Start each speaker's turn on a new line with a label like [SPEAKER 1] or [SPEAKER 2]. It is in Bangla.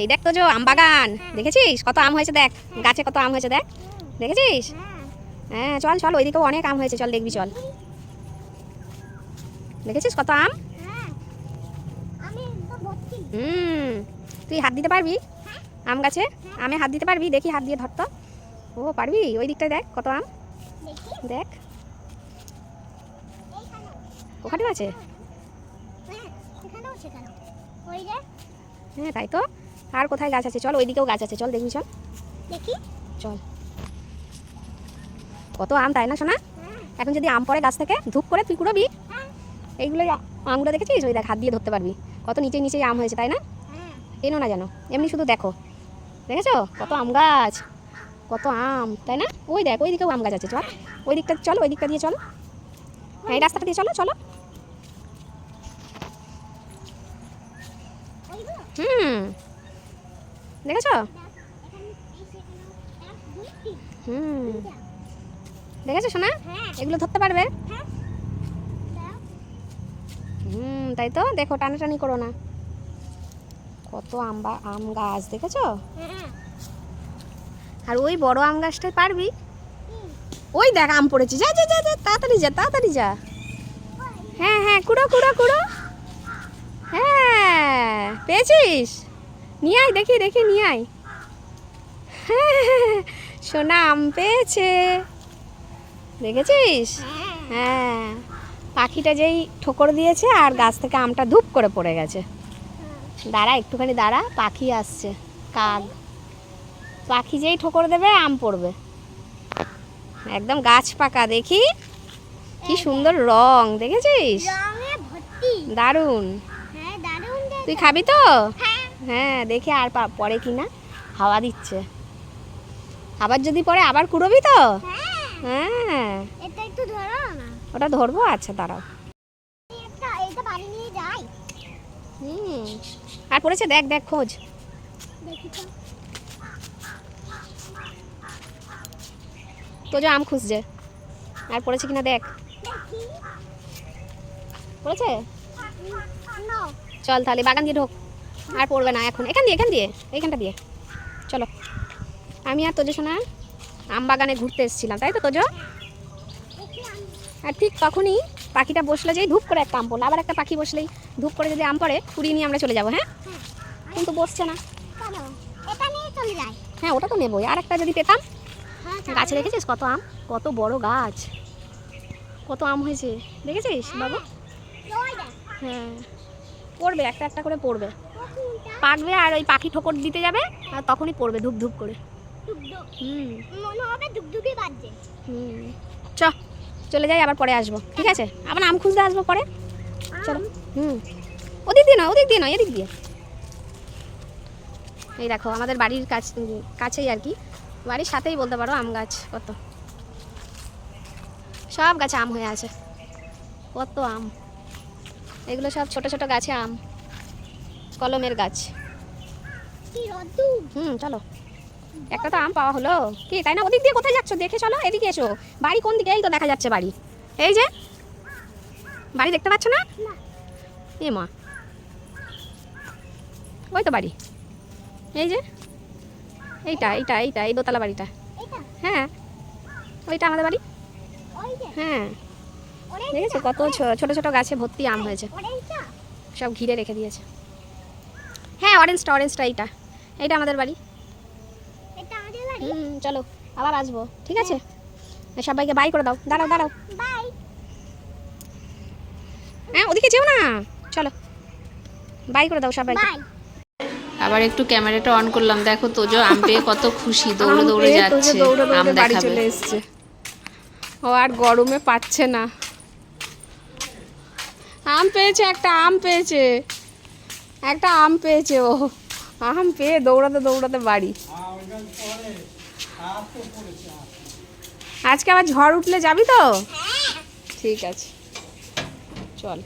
[SPEAKER 1] এই দেখ তো আম বাগান, দেখেছিস? কত আম হয়েছে দেখ। গাছে কত আম হয়েছে দেখ। দেখেছিস? হ্যাঁ চল চল, ওইদিকেও অনেক আম হয়েছে, চল দেখবি, চল। দেখেছিস কত আম? হুম, তুই হাত দিতে পারবি? আম গাছে? আমে হাত দিতে পারবি? দেখি হাত দিয়ে ধর তো। ও, পারবি? ওই দিকটায় দেখ কত আম।
[SPEAKER 2] দেখি।
[SPEAKER 1] ওখানেও আছে?
[SPEAKER 2] হ্যাঁ
[SPEAKER 1] তাই তো। আর কোথায় গাছ আছে? চল ওইদিকেও গাছ আছে। চল দেখবি চল।
[SPEAKER 2] দেখি।
[SPEAKER 1] চল। কত আম তাই না শোনা
[SPEAKER 2] হ্যাঁ।
[SPEAKER 1] এখন যদি আম পড়ে গাছ থেকে ধূপ করে তুই কুড়োবি।
[SPEAKER 2] হ্যাঁ।
[SPEAKER 1] এইগুলো আমগুলো দেখেছিস? ওই দেখ হাত দিয়ে ধরতে পারবি। কত নিচে নিচেই আম হয়েছে তাই না?
[SPEAKER 2] হ্যাঁ।
[SPEAKER 1] এনো না জানো এমনি শুধু দেখো। দেখেছ? কত আম গাছ কত আম তাই না? ওই দেখ ওই দিকেও আম গাছ আছে চল। ওই দিকটা চল ওই দিকটা দিয়ে চলো। হ্যাঁ এই রাস্তাটা দিয়ে চলো চলো। হুম। দেখেছ? হুম। দেখেছ
[SPEAKER 2] হ্যাঁ
[SPEAKER 1] এগুলো ধরতে পারবে? হুম, তাই তো? দেখো, টানাটানি করো না। কত আম বা আম গাছ, দেখেছ? আর ওই বড় আম গাছটাই পারবি? ওই দেখ, আম পড়েছি। যা যা যা যা, তাড়াতাড়ি যা তাড়াতাড়ি যা। হ্যাঁ হ্যাঁ কুড়ো কুড়ো কুড়ো। হ্যাঁ পেয়েছিস? নিয়ে আয় দেখি দেখি নিয়ে আয়। হ্যাঁ, সোনা আম পেয়েছে। দেখেছিস?
[SPEAKER 2] হ্যাঁ।
[SPEAKER 1] হ্যাঁ পাখিটা যেই ঠোকর দিয়েছে আর গাছ থেকে আমটা ধূপ করে পড়ে গেছে। দাঁড়া একটুখানি দাঁড়া পাখি আসছে কাক পাখি যেই ঠোকর দেবে আম পড়বে। একদম গাছ পাকা দেখি। কি সুন্দর রং দেখেছিস?
[SPEAKER 2] হ্যাঁ দারুণ
[SPEAKER 1] তুই খাবি তো?
[SPEAKER 2] হ্যাঁ
[SPEAKER 1] দেখে আর পরে কি না। হাওয়া দিচ্ছে। আবার যদি পরে আবার কুড়োবি তো?
[SPEAKER 2] হ্যাঁ। এটা একটু ধরো না।
[SPEAKER 1] ওটা ধরবো? আচ্ছা দাঁড়াও।
[SPEAKER 2] নিয়ে যাই।
[SPEAKER 1] হুম। আর পড়েছে? দেখ দেখ খোঁজ।
[SPEAKER 2] তো।
[SPEAKER 1] যে আম খুঁজছে। আর পড়েছে কিনা দেখ।
[SPEAKER 2] দেখি।
[SPEAKER 1] পড়েছে? চল তাহলে বাগান দিয়ে ঢোক। আর পড়বে না এখন। এখান দিয়ে এখান দিয়ে, এইখানটা দিয়ে। চলো। আমি আর তোজো শোনা আম বাগানে ঘুরতে এসেছিলাম, তাই তো তোজো? আর ঠিক তখনই পাখিটা বসলে যেই ধূপ করে একটা আম পড়ল। আবার একটা পাখি বসলেই ধূপ করে যদি আম পড়ে কুড়িয়ে নিয়ে আমরা চলে যাব হ্যাঁ? কিন্তু বসছে না। হ্যাঁ ওটা তো নেবোই। আর একটা যদি পেতাম, গাছে রেখেছিস কত আম? কত বড় গাছ। কত আম হয়েছে। দেখেছিস বাবু? হ্যাঁ। পড়বে, একটা একটা করে পড়বে। পাকবে আর ওই পাখি ঠোকর দিতে যাবে আর তখনই পড়বে ধূপ ধূপ করে। চ চলে যাই আবার পরে আসব ঠিক আছে? আবার আম খুঁজতে আসব পরে। চলো। হুম। ওদিক দিয়ে নয় ওদিক দিয়ে নয় এদিক দিয়ে। এই দেখো আমাদের বাড়ির কাছ কাছেই আর কি। বাড়ির সাথেই বলতে পারো আম গাছ কত। সব গাছে আম হয়ে আছে। কত আম। এগুলো সব ছোট ছোট গাছে আম। কলমের গাছ। হুম চলো। একটা তো আম পাওয়া হলো। কি তাই না? ওদিক দিয়ে কোথায় যাচ্ছ? দেখে চলো এদিকে এসো। বাড়ি কোন দিকে? এই তো দেখা যাচ্ছে বাড়ি। এই যে বাড়ি দেখতে পাচ্ছ না? এ মা। ওই তো বাড়ি। এই যে এইটা এইটা এইটা এই দোতলা বাড়িটা। হ্যাঁ। ওইটা আমাদের বাড়ি। হ্যাঁ। দেখেছ? কত ছোট ছোট গাছে ভর্তি আম হয়েছে। সব ঘিরে রেখে দিয়েছে। হ্যাঁ অরেঞ্জটা অরেঞ্জটা এইটা। এইটা আমাদের বাড়ি।
[SPEAKER 2] এটা আমাদের বাড়ি?
[SPEAKER 1] হুম চলো আবার আসব ঠিক আছে? সবাইকে বাই করে দাও। দাঁড়াও দাঁড়াও। হ্যাঁ ওদিকে যেও না। চলো বাই করে দাও সবাইকে।
[SPEAKER 3] আবার একটু ক্যামেরাটা অন করলাম। দেখো তোজো আম পেয়ে কত খুশি দৌড়ে দৌড়ে যাচ্ছে। আম দেখাবে।
[SPEAKER 1] চলে এসছে। ও আর গরমে পাচ্ছে না। আম পেয়েছে একটা আম পেয়েছে। একটা আম পেয়েছে ও। আম পেয়ে দৌড়াতে দৌড়াতে বাড়ি। আজকে আবার ঝড় উঠলে যাবি তো? ঠিক আছে। চল।